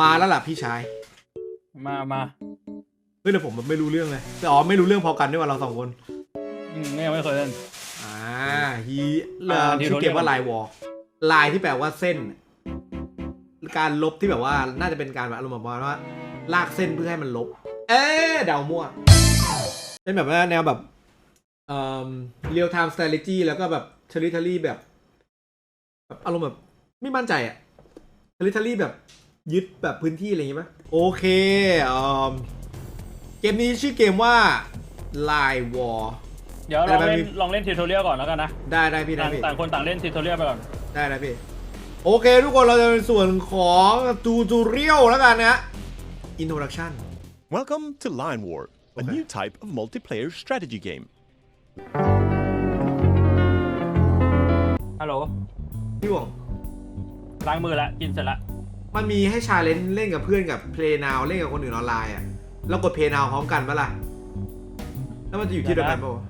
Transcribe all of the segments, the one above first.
มาแล้วล่ะพี่ชายมามาเฮ้ยแต่ผมไม่รู้เรื่องเลยแต่อ๋อไม่รู้เรื่องพอกันด้วยว่าเราสองคนอืมเนี่ยไม่เคยเล่น อ่าฮีเอ่ออ่าที่ชื่อเกมว่าเขาเรีลายกวอลลายที่แปลว่าเส้น การลบที่แบบว่าน่าจะเป็นการแบบอารมณ์แบบว่า ลากเส้นเพื่อให้มันลบ เอ๊ะเดามั่วเป็นแบบว่าแนวแบบเอ่อ real time strategy แล้วก็แบบ territory แบบ แบบอารมณ์แบบไม่มั่นใจอะ territory แบบ ยึดแบบพื้นที่อะไรอย่างงี้ปะโอเคเอ่อเกมนี้ชื่อเกมว่า Line War เดี๋ยวแต่ลองมันเล่นมีลองเล่นทิวทอเรียลก่อนแล้วกันนะ ได้ได้พี่ได้ต่างพี่ต่างคนต่างเล่นทิวทอเรียลไปก่อน ได้นะพี่ โอเค ทุกคนเราจะเป็นส่วนของตูตูเรียลแล้วกันนะ Introduction Welcome to Line War, a Okay. new type of multiplayer strategy game. ฮัลโหลพี่หวงล้างมือละกินเสร็จละ มันมีให้ชาเลนจ์เล่นกับเพื่อนกับ Play Now เล่นกับคนอื่นออนไลน์อะเรากด Play Now พร้อมกันปะล่ะแล้วมันจะอยู่ที่เดียวกันปะวะ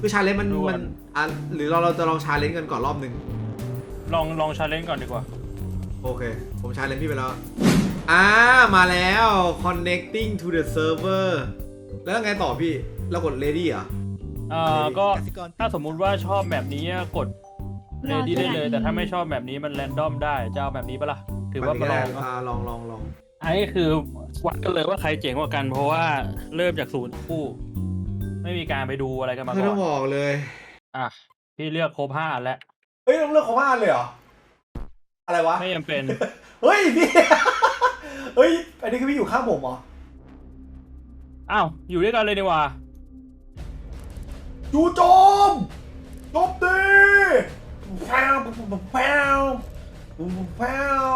คือชาเลนจ์มันมันอะหรือเราเราจะลองชาเลนจ์กันก่อนรอบหนึ่งลองลองชาเลนจ์ก่อนดีกว่า โอเค ผมชาเลนจ์พี่ไปแล้วอ่ามาแล้ว connecting to the server แล้วไงต่อพี่เรากด ready เหรอเอ่อก็ถ้าสมมุติว่าชอบแบบนี้กดเรดี้ได้เลย แต่ถ้าไม่ชอบแบบนี้มันแรนดอมได้จะเอาแบบนี้ปะล่ะ ถือว่ามาลองเนอะอ่าลองลองลองอันนี้คือวัดกันเลยว่าใครเจ๋งกว่ากัน เพราะว่าเริ่มจากศูนย์คู่ ไม่มีการไปดูอะไรกันมาคือก่ต้ออนงบอกเลยอะพี่เลือกครบห้าอันแล้วเฮ้ยต้องเลือกของบ้านเลยเหรอ อะไรวะ ไม่จำเป็น เฮ้ยพี่ เฮ้ยอันนี้คือพี่อยู่ข้างผมเหรออ้าว อยู่ด้วยกันเลยนี่หว่า จู่โจมโจมตีแพวแพว แพว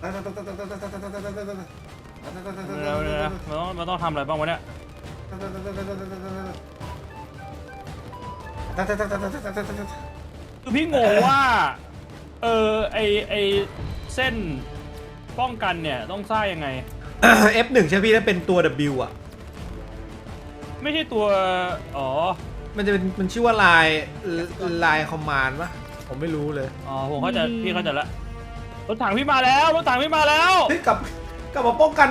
เดี๋ยวเดี๋ยวเดี๋ยวมันต้องมันต้องทำอะไรบ้างวะเนี่ยคือพี่งงว่า เออไอไอเส้นป้องกันเนี่ยต้องสร้างยังไง F1 ใช่พี่ถ้าเป็นตัว W อะ ไม่ใช่ตัว อ๋อ มันจะเป็นมันชื่อว่าลายลายคอมมานด์ปะ ผมไม่รู้เลยอ๋อผมเข้าใจพี่เข้าใจละรถถังพี่มาแล้วรถถังพี่มาแล้ว เฮ้ยกลับกลับมาป้องกัน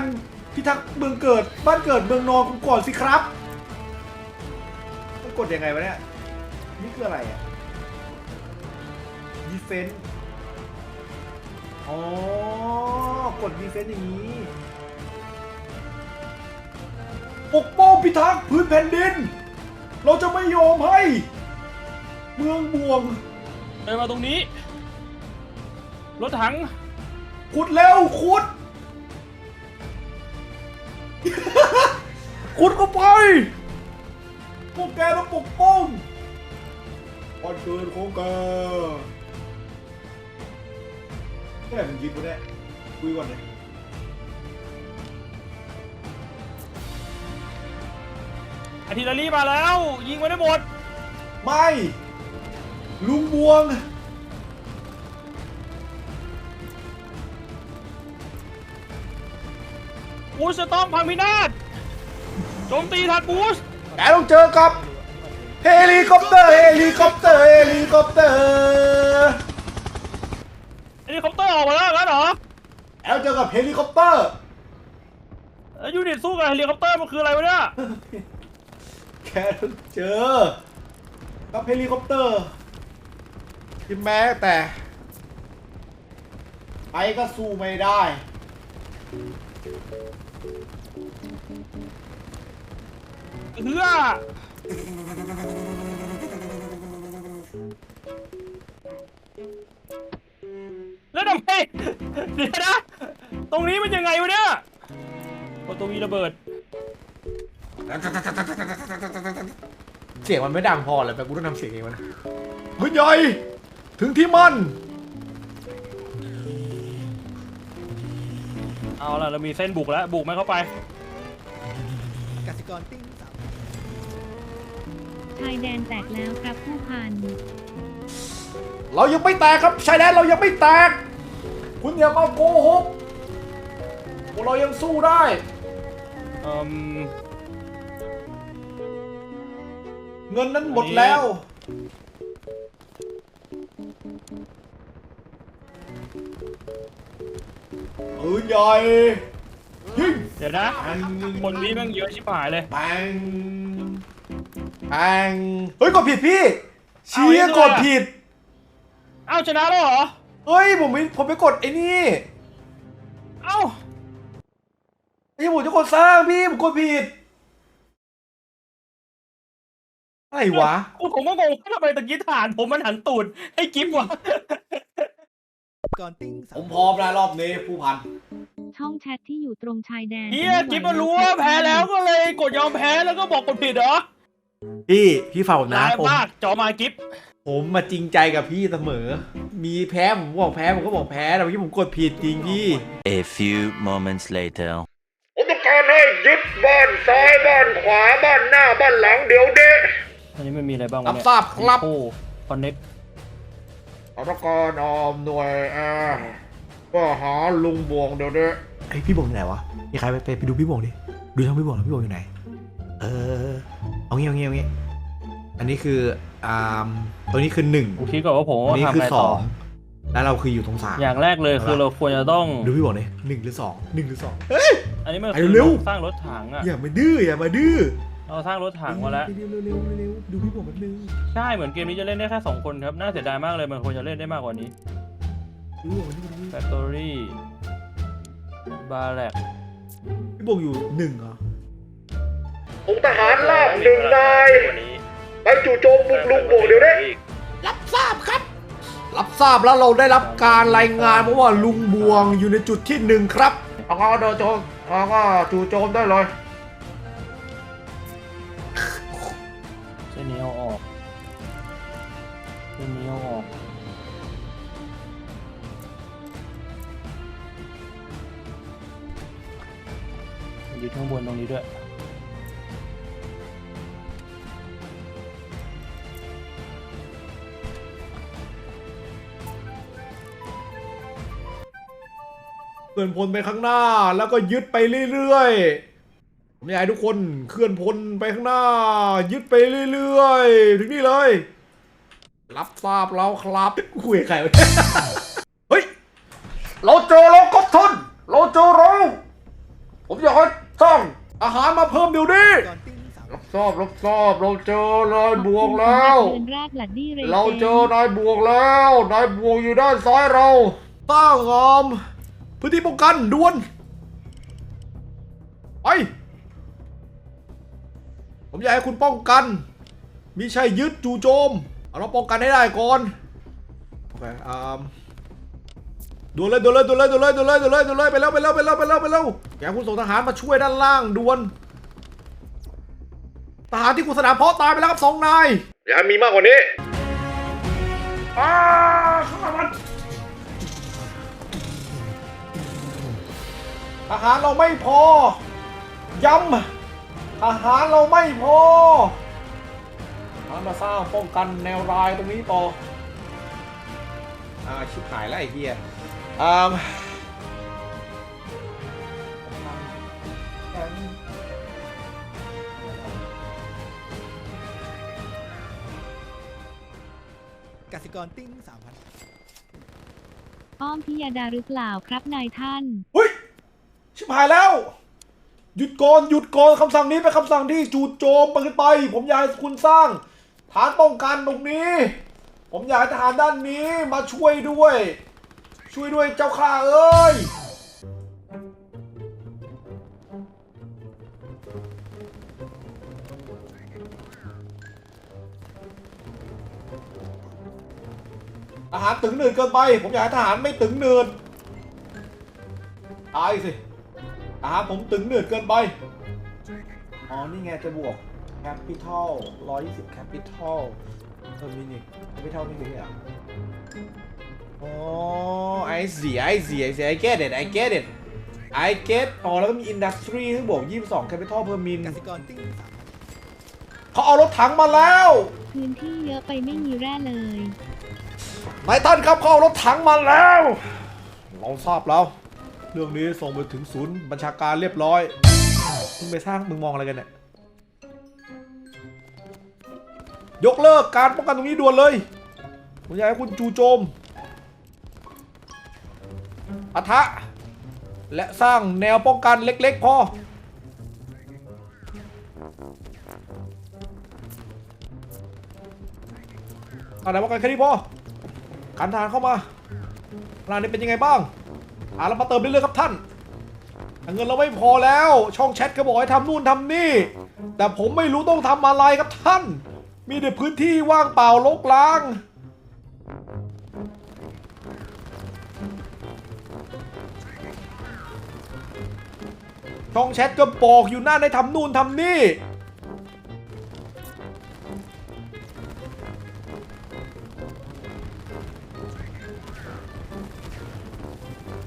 พิทักษ์เมืองเกิด บ้านเกิดเมืองนอนกูก่อนสิครับต้องกดยังไงวะเนี่ย นี่คืออะไรอะ defense อ๋อกด defense อย่างนี้ ปกป้องพิทักษ์พื้นแผ่นดิน เราจะไม่ยอมให้ เมืองบวง เดินมาตรงนี้ รถถัง ขุดเร็วขุด ขุดเข้าไปพวกแกต้องปกป้องวันเกิดของแกเมื่อไหร่มึงยิงกูเนี่ยคุยก่อนเลยอาทิตย์ลีมาแล้ว ยิงไว้ได้หมด ไม่ ลุงบวง บูสจะต้องพังพินาศโจมตีทัดบูสแกต้องเจอกับเฮลิคอปเตอร์เฮลิคอปเตอร์เฮลิคอปเตอร์เฮลิคอปเตอร์ออกมาแล้วงั้นเหรอแกต้องเจอกับเฮลิคอปเตอร์แล้วยูนิตสู้กับเฮลิคอปเตอร์มันคืออะไรวะเนี่ยแค่ต้องเจอกับเฮลิคอปเตอร์ ที่แม้แต่ไปก็สู้ไม่ได้ เฮือแล้วทำไมเดี๋ยวนะ ตรงนี้มันยังไงวะเนี่ยประตูมีระเบิด เสียงมันไม่ดังพอเลยแต่กูต้องทำเสียงเองวะนะมือใหญ่ ถึงที่มัน เอาล่ะเรามีเส้นบุกแล้ว บุกมันเข้าไปชายแดนแตกแล้วครับผู้พัน เรายังไม่แตกครับชายแดนเรายังไม่แตก คุณอย่ามาโกหกพวกเรายังสู้ได้ เอ่ม เงินนั้นหมดแล้ว เอ้ยนใหญ่ยิงเดี๋ยวนะคนนี้แม่งเยอะชิบหายเลย แบงแบงเฮ้ยกดผิดพี่เชี้เอาไอ้ด้วยกดผิด เอ้าชนะแล้วเหรอ เฮ้ยผมไม่ผมไปกดไอ้นี่เอ้าไอ้ผมจะกดสร้างพี่ผมกดผิดอะไรวะกูผมก็งงว่าทำไมตะกี้ฐานผมมันหันตูดให้กิฟต์วะ ก่อนติ้งผมพร้อมแล้วรอบนี้ผู้พัน ช่องแชทที่อยู่ตรงชายแดนเฮียกิฟต์มารู้ว่าแพ้แล้วก็เลยกดยอมแพ้แล้วก็บอกกดผิดเหรอพี่พี่ฝ่าผมนะร้ายผมมากจอมากิฟต์ผมมาจริงใจกับพี่เสมอ มีแพ้ผมบอกแพ้ผมก็บอกแพ้แต่เมื่อกี้ผมกดผิดจริงพี่ A few moments later. ผมต้องการให้ยึดบ้านซ้ายบ้านขวาบ้านหน้าบ้านหลังเดี๋ยวนี้อันนี้มันมีอะไรบ้างวะรับเนี่ยทราบครับ โอ้คอนเน็ก อัตกรออมหน่วยแอร์ก็หาลุงบวงเดี๋ยวนี้ไอยพี่บวงอยู่ไหนวะมีใครไปไปไปดูพี่บวงดิดูช่องพี่บวงหน่อยพี่บวงอยู่ไหน เออเอางี้เอางี้เอางี้อันนี้คืออ่าตัวนี้คือหนึ่งกูคิดก่อนว่าผมอันว่านี้ทำคืออะไรสต่อองแล้วเราคืออยู่ตรงสามอย่างแรกเลยคือเราควรจะต้อง ดูพี่บวงดิหนึ่งหรือสองหนึ่งหรือสอง อันนี้มันไปคือเร็วสร้างรถถังอะอย่ามาดื้ออย่ามาดื้อ เราสร้างรถถังมาแล้ว เร็วเร็วเร็วเร็วดูพี่บวงแป๊บนึงใช่ เหมือนเกมนี้จะเล่นได้แค่สองคนครับ น่าเสียดายมากเลย มันควรจะเล่นได้มากกว่านี้ ดูพี่บวงแป๊บนึง Factory บาแลกพี่บวงอยู่หนึ่งเหรอผมทหารลาบหนึ่งนายไปจู่โจมบุกลุงบวงเดี๋ยวนี้รับทราบครับ รับทราบแล้วเราได้รับการรายงานมาว่าลุงบวงอยู่ในจุดที่หนึ่งครับ เอาก็โดนโจมเอาก็จู่โจมได้เลย เส้นนี้เอาออกยึดข้างบนตรงนี้ด้วยเคลื่อนพลไปข้างหน้าแล้วก็ยึดไปเรื่อยๆผมอยากให้ทุกคนเคลื่อนพลไปข้างหน้า ยึดไปเรื่อยๆ ถึงนี่เลย รับทราบแล้วครับคุยกับใครวะเนี่ยเฮ้ยเราเจอเราก็ทุนเราเจอเราผมอยากให้สร้างอาหารมาเพิ่มเดี๋ยวนี้ก่อนติ้งสามรับทราบรับทราบเราเจอนายบวงแล้วเดือนแรกหลัดดี้เรเราเจอนายบวงแล้วนายบวงอยู่ด้านซ้ายเราตั้งงอมพื้นที่ป้องกันด่วนไปผมอยากให้คุณป้องกันมิใช่ยึดจู่โจม เอาเราป้องกันให้ได้ก่อนโอเคอ่าด่วนเลยด่วนเลยด่วนเลยด่วนเลยด่วนเลยด่วนเลยด่วนเลยไปแล้วไปแล้วไปแล้วไปแล้วไปแล้วอยากให้คุณส่งทหารมาช่วยด้านล่างด่วนทหารที่คุณสนามเพาะตายไปแล้วครับสองนายอย่าให้มีมากกว่านี้อ้าข้ามันทหารเราไม่พอย้ำทหารเราไม่พอ มามาสร้างป้องกันแนวรายตรงนี้ต่อ อ่าชิบหายแล้วไอ้เหี้ยอ่ากสิกรติ้งสามพันอ้อมพิยดาหรือเปล่าครับนายท่าน เฮ้ย ชิบหายแล้ว หยุดก่อนหยุดก่อนคำสั่งนี้เป็นคำสั่งที่จู่โจมไปขึ้นไป ผมอยากให้คุณสร้าง ฐานป้องกันตรงนี้ ผมอยากให้ทหารด้านนี้มาช่วยด้วย ช่วยด้วยเจ้าข้าเอ้ยอาหารตึงหนืดเกินไป ผมอยากให้ทหารไม่ตึงหนืดตายสิอาหารผมตึงหนืดเกินไป อ๋อ นี่ไงจะบวก capital 120 capital เพิ่มมินิ capital นี่คืออะไรอะอ๋อ I see I see I see I get it I get it I get อ๋อ แล้วก็มี industry ที่บวก22 capital เพิ่มมินกสิกรติ้งสามพันเขาเอารถถังมาแล้ว พื้นที่เยอะไปไม่มีแร่เลยนายท่านครับเขาเอารถถังมาแล้ว เราทราบแล้ว เรื่องนี้ส่งไปถึงศูนย์บัญชาการเรียบร้อย มึงไปสร้างมึงมองอะไรกันเนี่ย ยกเลิกการป้องกันตรงนี้ด่วนเลยผมอยากให้คุณจูโจมปะทะ และสร้างแนวป้องกันเล็ก ๆ พอสร้างแนวป้องกันแค่นี้พอการทางเข้ามาร้านนี้เป็นยังไงบ้างหาเรามาเติมเรื่อยๆครับท่าน เงินเราไม่พอแล้ว ช่องแชทก็บอกให้ทำนู่นทำนี่ แต่ผมไม่รู้ต้องทำอะไรครับท่าน มีแต่พื้นที่ว่างเปล่าลกล้าง ช่องแชทก็บอกอยู่หนั่นให้ทำนู่นทำนี่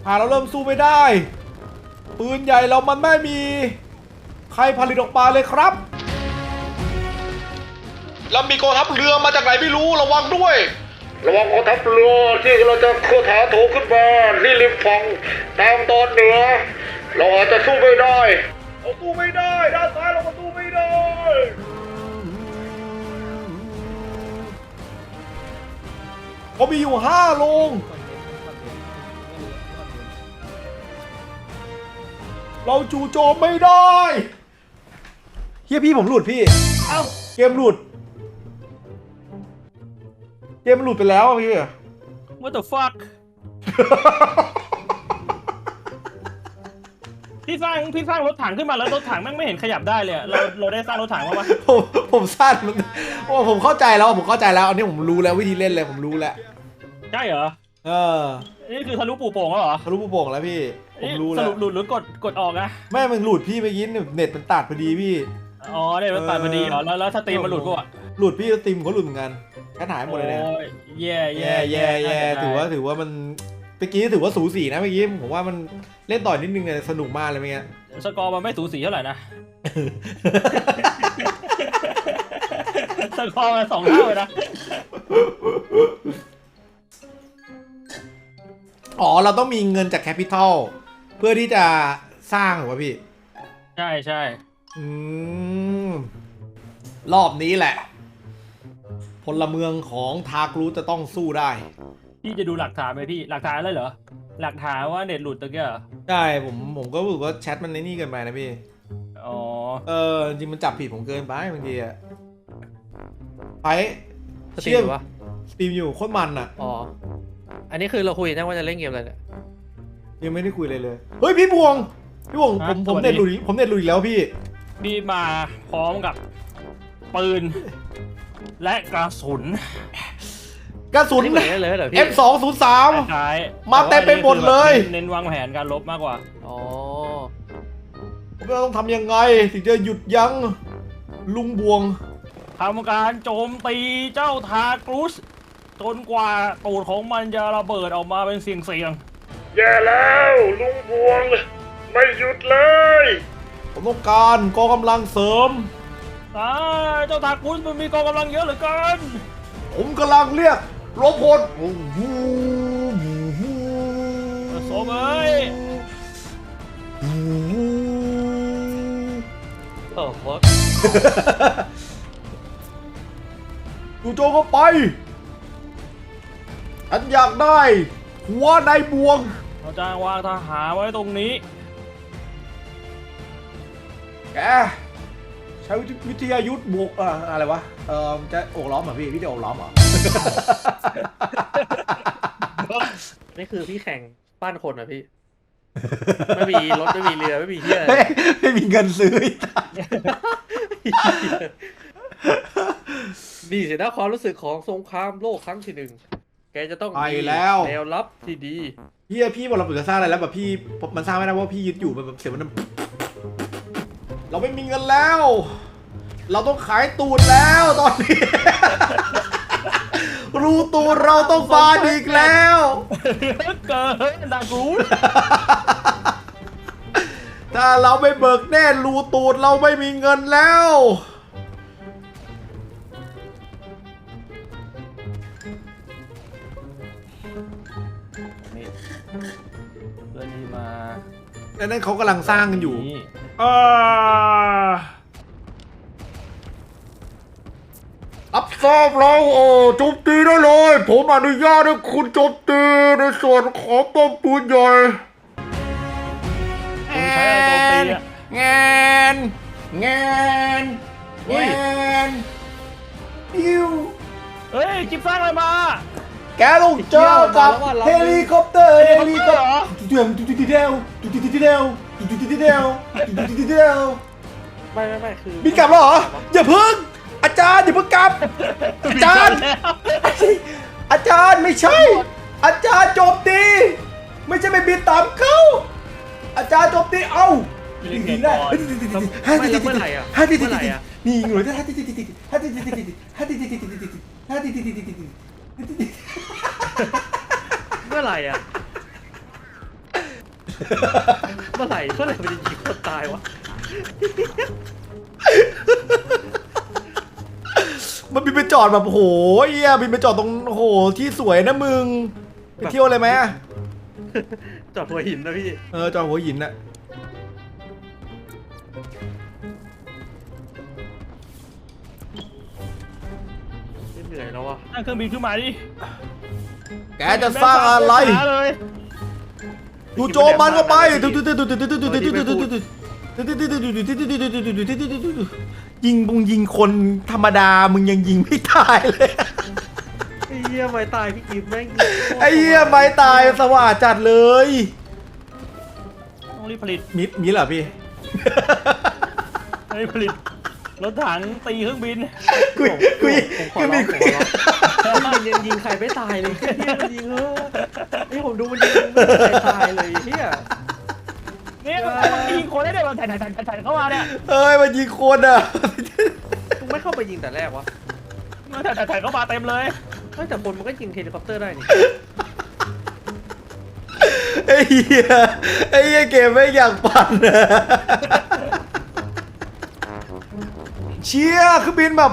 หาเราเริ่มสู้ไม่ได้ ปืนใหญ่เรามันไม่มี ใครผลิตออกมาเลยครับ แล้วมีกองทัพเรือมาจากไหนไม่รู้ระวังด้วย ระวังกองทัพเรือที่เราจะเคลื่อนถาโถขึ้นมาที่ริมฝั่งทางตอนเหนือ เราอาจจะสู้ไม่ได้เราสู้ไม่ได้ด้านซ้ายเราก็สู้ไม่ได้เขามีอยู่ห้าโลง เราจู่โจมไม่ได้ เฮียพี่ผมหลุดพี่ เอ้า เกมหลุด เกมมันหลุดไปแล้วอะพี่ What the fuck พี่สร้างพี่สร้างรถถังขึ้นมาแล้วรถถังแม่งไม่เห็นขยับได้เลยอะเราเราได้สร้างรถถังมาปะผมผมสั้นโอ้ผมเข้าใจแล้วผมเข้าใจแล้วอันนี้ผมรู้แล้ววิธีเล่นเลยผมรู้แล้ว ใช่เหรอ เออนี่คือทะลุปูโป่งแล้วเหรอทะลุปูโป่งแล้วพี่ ผมรู้สแล้วรุปหลุดหรือกดกดออกนะ แม่มันหลุดพี่เมื่อกี้เน็ตมันตัดพอดีพี่ อ๋อเนี่ยมันตัดพอดีเหรอแล้วแล้วสตรีมมันหลุดปะวะหลุดพี่สตรีมเขาหลุดเหมือนกัน แค่หายหมดเลยเนี่ยโอ้แย่แย่แย่แย่ถือว่าถือว่ามันเมื่อกี้ถือว่าสูสีนะเมื่อกี้ผมว่ามันเล่นต่อนิดนึงเนี่ยสนุกมากเลยเมื่อกี้ สกอร์มันไม่สูสีเท่าไหร่นะ สกอร์มันสองเท่าเลยนะ อ๋อ เราต้องมีเงินจากแคปิตอลเพื่อที่จะสร้างเหรอวะพี่ ใช่ใช่อืม รอบนี้แหละ พลเมืองของทากรูจะต้องสู้ได้ พี่จะดูหลักฐานไหมพี่ หลักฐานอะไรเหรอ หลักฐานว่าเน็ตหลุดตะเกียเหรอใช่ผมผมก็รู้สึกว่าแชทมันในนี่เกินไปนะพี่ อ๋อ เออจริงมันจับผิดผมเกินไปบางทีอะไปสตรีมเชื่ออยู่ปะสตรีมอยู่โคตรมันอะอ๋อ อันนี้คือเราคุยนะว่าจะเล่นเกมอะไรเนี่ยยังไม่ได้คุยเลยเลย เฮ้ยพี่บวง พี่บวงผมผมเน็ตหลุดอีกผมเน็ตหลุดอีกแล้วพี่ พี่มาพร้อมกับปืน และกระสุนกระสุนอันนี้เหมือนกันเลยเหรอพี่ F 2 0 3 ท้ายมาเต็มไปหมดเลยเน้นวางแผนการลบมากกว่า อ๋อผมต้องทำยังไง ถึงจะหยุดยั้งลุงบวง ทำการโจมตีเจ้าทากรุสจนกว่าตูดของมันจะระเบิดออกมาเป็นเสียงเสียงแย่แล้วลุงบวง ไม่หยุดเลย ผมต้องการกองกำลังเสริม ๆอ่เจ้าทากรุสมันมีกองกำลังเยอะเหลือเกินผมกำลังเรียกรบพลโซเอ้ยโอ้โหจู่โจมเข้าไปฉันอยากได้ หัวนายบวง เราจะวางทหารไว้ตรงนี้ แก ใช้วิทยายุทธบวกเอ่ออะไรวะเออจะโอกล้อมเหรอพี่วิทยาโอกล้อมเหรอ นี่คือพี่แข่งปั้นคนเหรอพี่ ไม่มีรถไม่มีเรือไม่มีเที่ยอะไรไม่ไม่มีเงินซื้ออีกนี่สินะความรู้สึกของสงครามโลกครั้งที่หนึ่ง แกจะต้องไปมีแล้ว แนวรับที่ดีพี่พี่บอกเราเปิดจะสร้างอะไรแล้วแบบพี่มันสร้างไม่ได้เพราะว่าพี่ยึดอยู่มันแบบเสียงมัน เราไม่มีเงินแล้ว เราต้องขายตูดแล้วตอนนี้ รูตูดเราต้องฟาดอีกแล้ว เกินทากรุสถ้าเราไม่เบิกแน่รูตูดเราไม่มีเงินแล้ว นี่เพื่อนที่มา นั่นเขากำลังสร้างกันอยู่ นี่ อ่ารับทราบแล้วโอ้โจมตีได้เลย ผมอนุญาตให้คุณโจมตีในส่วนของป้อมปืนใหญ่ใช้โจมตีอะงานงานงานดิวเฮ้ยจิ๊บสร้างอะไรมา แกต้องเจอกับเฮลิคอปเตอร์เฮลิคอปเตอร์เดียวดูดีเดียวดูดีเดี ยวดูดีเดียวดูดีเดียวไม่ไม่ไม่คือบินกลับแล้วเหรออย่าเพิ่ง อาจารย์อย่าเพิ่งกลับ อาจารย์ อาจารย์ไม่ใช่ อาจารย์โจมตี ไม่ใช่ไปบินตามเขาอาจารย์โจมตีเอ้าไม่ได้ยิงได้ก่อนฮ่าไม่ดิแล้วเมื่อไหร่อะฮ่าดิดิเมื่อไหร่ดิอะนี่ยิงเลยฮ่าดิดิดิดิฮ่าดิดิดิดิฮ่าดิดิดิดิดิฮ่าดิดิดิดิดิเมื่อไหร่อะ เมื่อไหร่เมื่อไหร่มันจะยิงคนตายวะมันบินไปจอดแบบโอ้โหเอี้ยบินไปจอดตรงโอ้โหที่สวยนะมึงไปเที่ยวเลยไหมจอดหัวหินนะพี่เออจอดหัวหินน่ะเหนื่อยแล้ววะตั้งเครื่องบินขึ้นมาดิแกจะสร้างอะไรหาเลย ดูโจมมันเข้าไปยิงบุงยิงคนธรรมดามึงยังยิงไม่ตายเลยไอ้เหี้ยไม่ตายพี่กิฟแม่งไอ้เหี้ยไม่ตายสว่างจัดเลยต้องรีบผลิตมิดมิดเหรอพี่รีบผลิต รถถังตีเครื่องบินคุยคุยผมขคุอยร้มีองผมคุขอยร้องพี่กินยังยิงใครไม่ตายเลยเฮียมันยิงเออไอ้ผมดูมันยิงไม่มีใครตายเลยเฮียเนี่ยมันยิงคนได้เดี๋ยวมันถ่ายถ่ายถ่ายถ่ายเข้ามาเนี่ยเอ้ยมันยิงคนอะมึงไม่เข้าไปยิงแต่แรกวะมันถ่ายถ่ายถ่ายเข้ามาเต็มเลยไม่แต่คนมันก็ยิงเฮลิคอปเตอร์ได้นี่ไอ้เหี้ยไอ้เหี้ยเกมไม่อยากปั่นอะ เชี่ยคือบินแบบ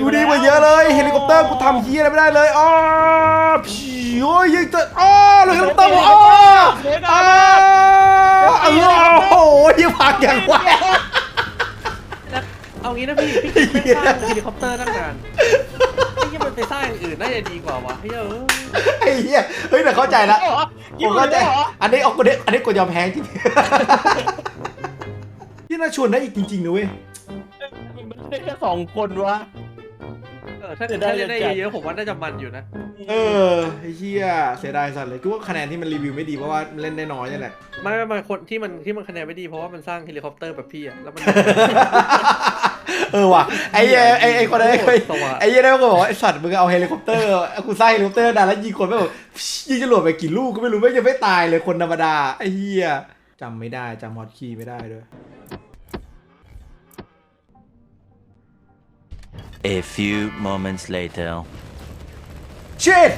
ดูดีกว่าเยอะเลยเฮลิคอปเตอร์กูทำเฮียอะไรไม่ได้เลยอ้าผีโอ้ยยิงเตะอ้าเลยเฮลิคอปเตอร์อ้าอ้าเออโอ้โหยิงพังอย่างไวแล้วเอางี้นะพี่พี่กินไม่สร้างเฮลิคอปเตอร์ตั้งนานไอ้เหี้ยมันไปสร้างอย่างอื่นน่าจะดีกว่าวะเฮ้ยเออไอ้เหี้ยเฮ้ยแต่เข้าใจละยิผงมเลเข้ายใจเหรออันนี้เอาคนนี้อันนี้กดยอมแพ้จริงที่น่าชวนได้อีกจริงๆนะเว้ยมัน ได้แค่สองคนวะ เออถ้าเสีเกิยดดายได้จัดเยอะๆผมว่าน่าจะมันอยู่นะ เออไอ้เหี้ยเสียดายสัตว์เลยกูว่าคะแนนที่มันรีวิวไม่ดีเพราะว่าเล่นได้น้อยนี่แหละ ไม่ไม่ไม่คนที่มันที่มันคะแนนไม่ดีเพราะว่ามันสร้างเฮลิคอปเตอร์แบบพี่อะแล้วมัน เออว่ะไอ้เหี้ยไอ้ไอ้คนนั้นไอ้โอ้โหสว่าง ไอ้เหี้ยนั่นก็บอกว่าไอ้สัตว์มึงเอาเฮลิคอปเตอร์กูสร้างเฮลิคอปเตอร์ได้แล้วยิงคนไม่บอกยิงจรวดไปกี่ลูกก็ไม่รู้ไม่ยังไม่ตายเลยคนธรรมดาไอ้เหี้ยจำไม่ได้จำฮอตคีย์ไม่ได้ด้วย A few moments later. ชิต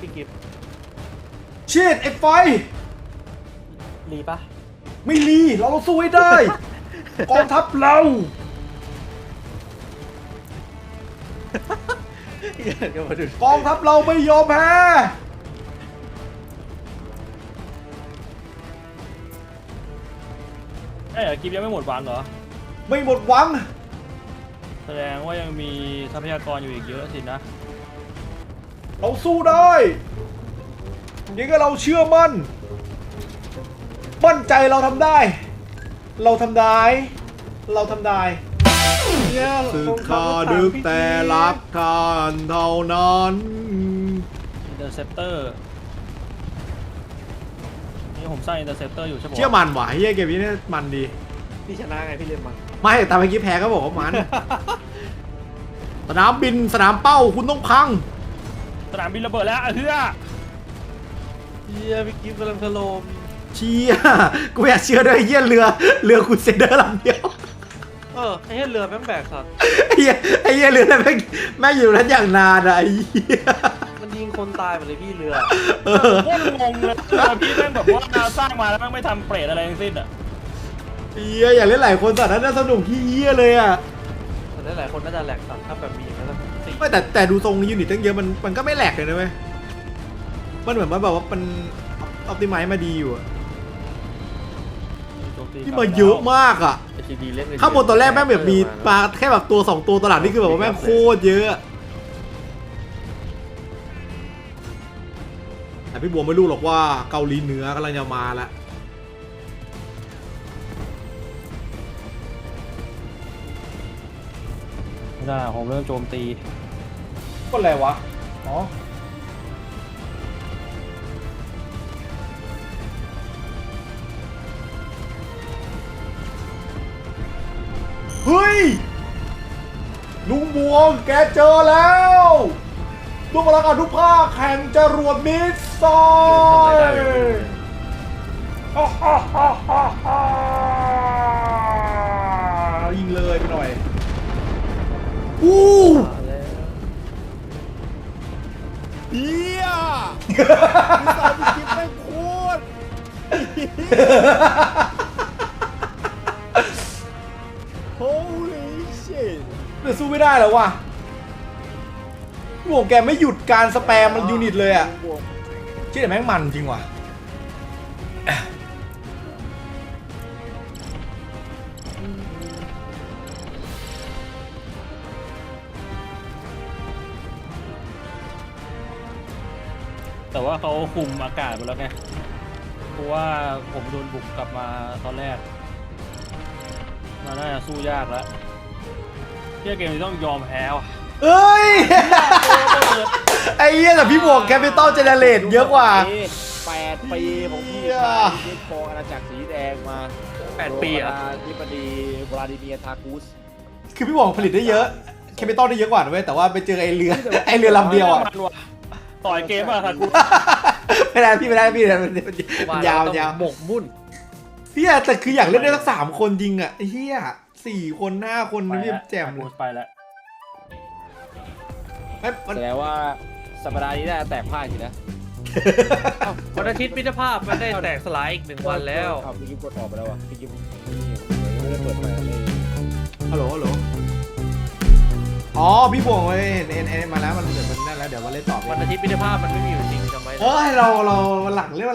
พี่กิฟชิตไอ้ไฟ รีปะไม่รี เราต้องสู้ให้ได้ กองทัพเรา เดี๋ยวมาดู กองทัพเราไม่ยอมแพ้ ไอ้ยเหรอกิฟยังไม่หมดหวังเหรอ ไม่หมดหวัง แสดงว่ายังมีทรัพยากรอยู่อีกเยอะสินะ เราสู้ได้ยังไงเราเชื่อมั่น มั่นใจเราทำได้ เราทำได้ เราทำได้เนี่ยสึกตรงข้าคำว่าดึกพี่แต่กิฟรักกันเท่านั้นอินเตอร์เซปเตอร์ นี่ผมสร้างอินเตอร์เซปเตอร์อยู่ใช่ปะเชื่อมันว่ะเฮียเกมนี้เนี่ยมันดี พี่ชนะไงพี่เล่นมันไม่แต่เมื่อกี้แพ้ก็บอกว่ามัน สนามบินสนามเป้าคุณต้องพัง สนามบินระเบิดแล้วอะเฮือเฮียพี่กิฟกำลังถล่มเชี่ยกูไม่อยากเชื่อด้วยไอ้เฮียเรือเรือคุณเซเดอร์ลำเดียวเออไอ้เหี้ยเรือแม่งแบกสัตว์ไอ้เฮียไอ้เฮียเรือนั่นแม่งแม่งอยู่นั้นอย่างนานอะไอ้เฮีย มันยิงคนตายหมดเลยพี่เรือเออโคตรงงเลยเรือพี่แม่งแบบว่าสร้างมาแล้วแม่งไม่ทำเปรตอะไรทั้งสิ้นอะเฮียอยากเล่นหลายคนสัตว์นั้นน่าสนุกที่เฮียเลยอะแต่หลายๆคนน่าจะแหลกสัตว์ถ้าแบบมีอย่างนั้นนะสี่ไม่แต่แต่ดูทรงยูนิตตั้งเยอะมันมันก็ไม่แหลกเลยนะเว้ยมันเหมือนว่าแบบว่ามันออปติไมซ์มาดีอยู่อะโจมมตีที่มาเยอะมากอะไอทีดีเล่นกัข้างบนตอนแรกแม่งแบบมีปลาแค่แบบตัวสองตัวตอนหลังนี่คือแบบว่าแม่งโคตรเยอะ แต่พี่บัวไม่รู้หรอกว่าเกาหลีเหนือกำลังจะมาแล้วไม่ได้ผมเริ่มโจมตีก็อะไรวะ อ๋อ เฮ้ย ลุงบวงแกเจอแล้ว ตัวพลังอนุภาคแข่งจรวดมิสไซล์ฮ่าฮ่าฮ่าฮ่าฮ่ายิงเลยไปหน่อยอู้เฮียมิสไซล์พี่กิ๊ฟแม่งโคตร Holy shit แต่สู้ไม่ได้แล้วว่ะ พี่บวงแกไม่หยุดการสแปมมันยูนิตเลยอะเชื่อแต่แม่งมันจริงว่ะแต่ว่าเขาคุมอากาศไปแล้วไง เพราะว่าผมโดนบุกกลับมาตอนแรก มาน่าจะสู้ยากแล้วเที่ยเกมนี้ต้องยอมแพ้ว่ะเอ้ย ไอ้เหี้ยแต่พี่บวกแคปิตอลเจเนเรตเยอะกว่า แปดปีของพี่เหี้ยชายที่ครองอาณาจักรสีแดงมาแปดปีอะธิบดีวลาดิเมียร์ทากูส คือพี่บวกผลิตได้เยอะแคปิตอลได้เยอะกว่านะเว้ยแต่ว่าไปเจอไอ้เรือ ไอ้เรือลำเดียวอะมันว่ะต่อยเกมอะค่ะกูไม่ได้พี่ไม่ได้พี่มันมันมันยาวต้องยาวหมกมุ่น เฮียแต่คืออยากเล่นได้สักสามคนจริงอะเฮียสี่คนห้าคนนี่แจ่มเลยไปแล้วไม่มันแสดงว่า สัปดาห์นี้น่าจะแตกพ่ายสินะวันอาทิตย์มิตรภาพมันได้แตกสลายอีกหนึ่งวันแล้วเอาพี่กิ๊ฟกดออกไปแล้วอะพี่กิ๊ฟไม่ได้เปิดไฟเลยฮัลโหลฮัลโหลอ๋อพี่บวงเว้ยเห็นเห็นเห็นมาแล้วมันเดี๋ยวมันนั่นแล้วเดี๋ยวมาเล่นต่อวันอาทิตย์มิตรภาพมันไม่มีอยู่จริงจำไว้นะเฮ้ยเราเราวันหลังเรียกว่าหลัง